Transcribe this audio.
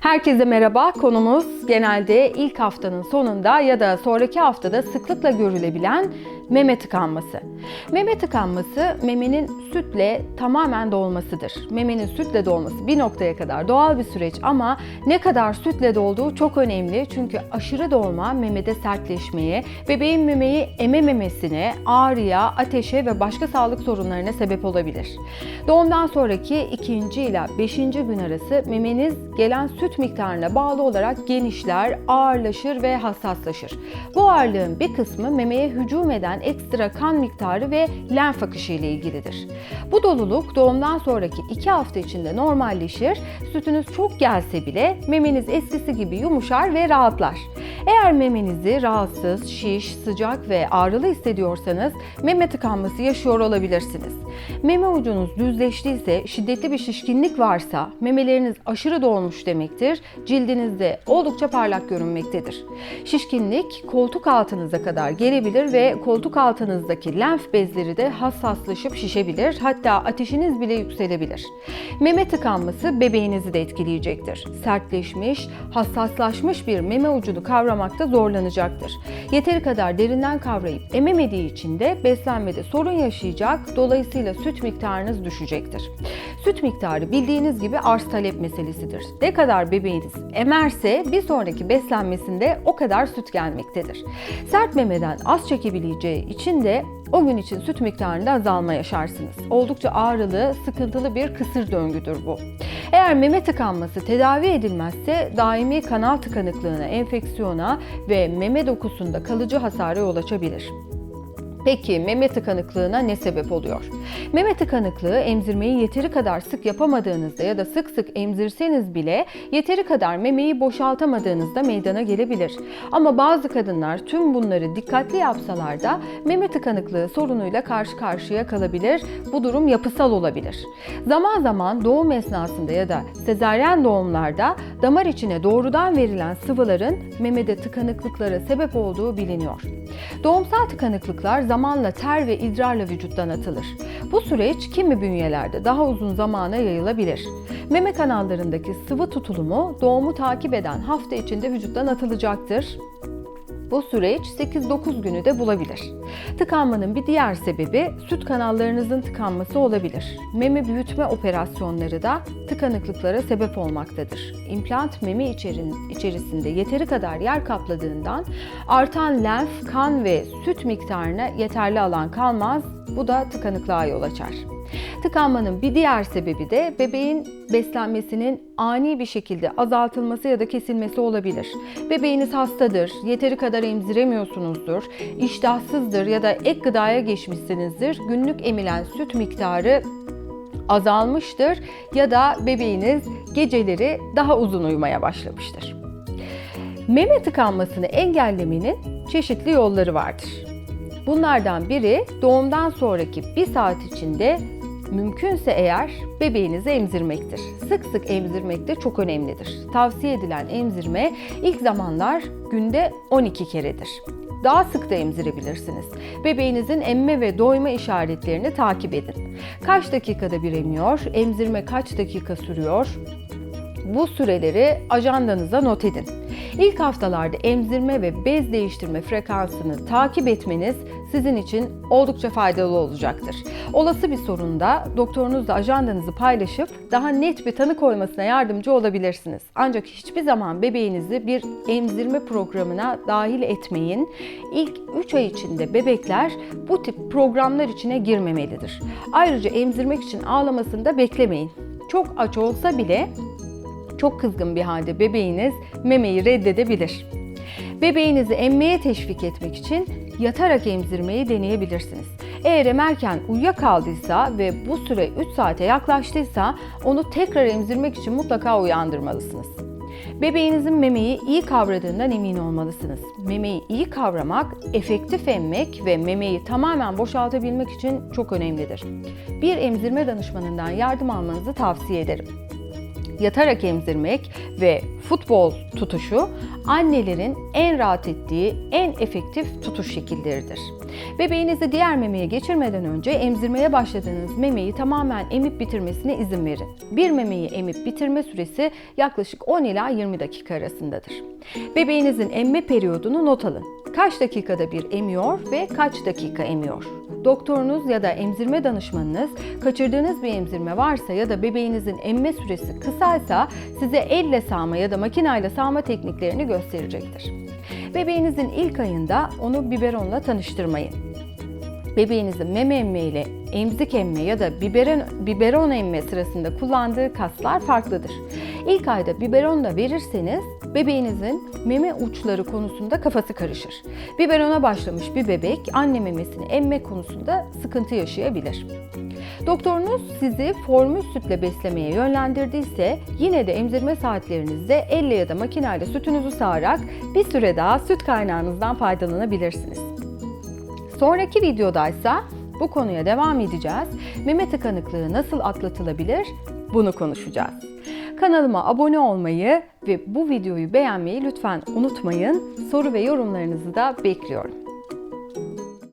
Herkese merhaba. Konumuz genelde ilk haftanın sonunda ya da sonraki haftada sıklıkla görülebilen meme tıkanması. Meme tıkanması memenin sütle tamamen dolmasıdır. Memenin sütle dolması bir noktaya kadar doğal bir süreç ama ne kadar sütle dolduğu çok önemli. Çünkü aşırı dolma memede sertleşmeye, bebeğin memeyi emememesine, ağrıya, ateşe ve başka sağlık sorunlarına sebep olabilir. Doğumdan sonraki ikinci ile beşinci gün arası memeniz gelen süt miktarına bağlı olarak genişler, ağırlaşır ve hassaslaşır. Bu ağırlığın bir kısmı memeye hücum eden ekstra kan miktarı ve lenf akışı ile ilgilidir. Bu doluluk doğumdan sonraki 2 hafta içinde normalleşir. Sütünüz çok gelse bile memeniz eskisi gibi yumuşar ve rahatlar. Eğer memenizi rahatsız, şiş, sıcak ve ağrılı hissediyorsanız meme tıkanması yaşıyor olabilirsiniz. Meme ucunuz düzleştiyse, şiddetli bir şişkinlik varsa, memeleriniz aşırı dolmuş demektir. Cildinizde oldukça parlak görünmektedir. Şişkinlik koltuk altınıza kadar gelebilir ve koltuk altınızdaki lenf bezleri de hassaslaşıp şişebilir. Hatta ateşiniz bile yükselebilir. Meme tıkanması bebeğinizi de etkileyecektir. Sertleşmiş, hassaslaşmış bir meme ucunu kavramakta zorlanacaktır. Yeteri kadar derinden kavrayıp ememediği için de beslenmede sorun yaşayacak. Dolayısıyla süt miktarınız düşecektir. Süt miktarı bildiğiniz gibi arz talep meselesidir. Ne kadar bebeğiniz emerse bir sonraki beslenmesinde o kadar süt gelmektedir. Sert memeden az çekebileceği için de o gün için süt miktarında azalma yaşarsınız. Oldukça ağrılı, sıkıntılı bir kısır döngüdür bu. Eğer meme tıkanması tedavi edilmezse daimi kanal tıkanıklığına, enfeksiyona ve meme dokusunda kalıcı hasara yol açabilir. Peki meme tıkanıklığına ne sebep oluyor? Meme tıkanıklığı emzirmeyi yeteri kadar sık yapamadığınızda ya da sık sık emzirseniz bile yeteri kadar memeyi boşaltamadığınızda meydana gelebilir. Ama bazı kadınlar tüm bunları dikkatli yapsalar da meme tıkanıklığı sorunuyla karşı karşıya kalabilir. Bu durum yapısal olabilir. Zaman zaman doğum esnasında ya da sezaryen doğumlarda damar içine doğrudan verilen sıvıların memede tıkanıklıklara sebep olduğu biliniyor. Doğumsal tıkanıklıklar zamanla ter ve idrarla vücuttan atılır. Bu süreç kimi bünyelerde daha uzun zamana yayılabilir. Meme kanallarındaki sıvı tutulumu doğumu takip eden hafta içinde vücuttan atılacaktır. Bu süreç 8-9 günü de bulabilir. Tıkanmanın bir diğer sebebi süt kanallarınızın tıkanması olabilir. Meme büyütme operasyonları da tıkanıklıklara sebep olmaktadır. İmplant meme içerin, içerisinde yeteri kadar yer kapladığından artan lenf, kan ve süt miktarına yeterli alan kalmaz. Bu da tıkanıklığa yol açar. Tıkanmanın bir diğer sebebi de bebeğin beslenmesinin ani bir şekilde azaltılması ya da kesilmesi olabilir. Bebeğiniz hastadır, yeteri kadar emziremiyorsunuzdur, iştahsızdır ya da ek gıdaya geçmişsinizdir. Günlük emilen süt miktarı azalmıştır ya da bebeğiniz geceleri daha uzun uyumaya başlamıştır. Meme tıkanmasını engellemenin çeşitli yolları vardır. Bunlardan biri doğumdan sonraki bir saat içinde mümkünse eğer bebeğinizi emzirmektir. Sık sık emzirmek de çok önemlidir. Tavsiye edilen emzirme ilk zamanlar günde 12 keredir. Daha sık da emzirebilirsiniz. Bebeğinizin emme ve doyma işaretlerini takip edin. Kaç dakikada bir emiyor, emzirme kaç dakika sürüyor, bu süreleri ajandanıza not edin. İlk haftalarda emzirme ve bez değiştirme frekansını takip etmeniz sizin için oldukça faydalı olacaktır. Olası bir sorunda doktorunuzla ajandanızı paylaşıp daha net bir tanı koymasına yardımcı olabilirsiniz. Ancak hiçbir zaman bebeğinizi bir emzirme programına dahil etmeyin. İlk 3 ay içinde bebekler bu tip programlar içine girmemelidir. Ayrıca emzirmek için ağlamasını da beklemeyin. Çok aç olsa bile çok kızgın bir halde bebeğiniz memeyi reddedebilir. Bebeğinizi emmeye teşvik etmek için yatarak emzirmeyi deneyebilirsiniz. Eğer emerken uyuyakaldıysa ve bu süre 3 saate yaklaştıysa onu tekrar emzirmek için mutlaka uyandırmalısınız. Bebeğinizin memeyi iyi kavradığından emin olmalısınız. Memeyi iyi kavramak, efektif emmek ve memeyi tamamen boşaltabilmek için çok önemlidir. Bir emzirme danışmanından yardım almanızı tavsiye ederim. Yatarak emzirmek ve futbol tutuşu annelerin en rahat ettiği en efektif tutuş şekilleridir. Bebeğinizi diğer memeye geçirmeden önce emzirmeye başladığınız memeyi tamamen emip bitirmesine izin verin. Bir memeyi emip bitirme süresi yaklaşık 10 ila 20 dakika arasındadır. Bebeğinizin emme periyodunu not alın. Kaç dakikada bir emiyor ve kaç dakika emiyor? Doktorunuz ya da emzirme danışmanınız kaçırdığınız bir emzirme varsa ya da bebeğinizin emme süresi kısaysa size elle sağma ya da makineyle sağma tekniklerini gösterecektir. Bebeğinizin ilk ayında onu biberonla tanıştırmayın. Bebeğinizin meme emme ile emzik emme ya da biberon, biberon emme sırasında kullandığı kaslar farklıdır. İlk ayda biberon da verirseniz bebeğinizin meme uçları konusunda kafası karışır. Biberona başlamış bir bebek anne memesini emme konusunda sıkıntı yaşayabilir. Doktorunuz sizi formül sütle beslemeye yönlendirdiyse yine de emzirme saatlerinizde elle ya da makineyle sütünüzü sağarak bir süre daha süt kaynağınızdan faydalanabilirsiniz. Sonraki videodaysa bu konuya devam edeceğiz. Meme tıkanıklığı nasıl atlatılabilir? Bunu konuşacağız. Kanalıma abone olmayı ve bu videoyu beğenmeyi lütfen unutmayın. Soru ve yorumlarınızı da bekliyorum.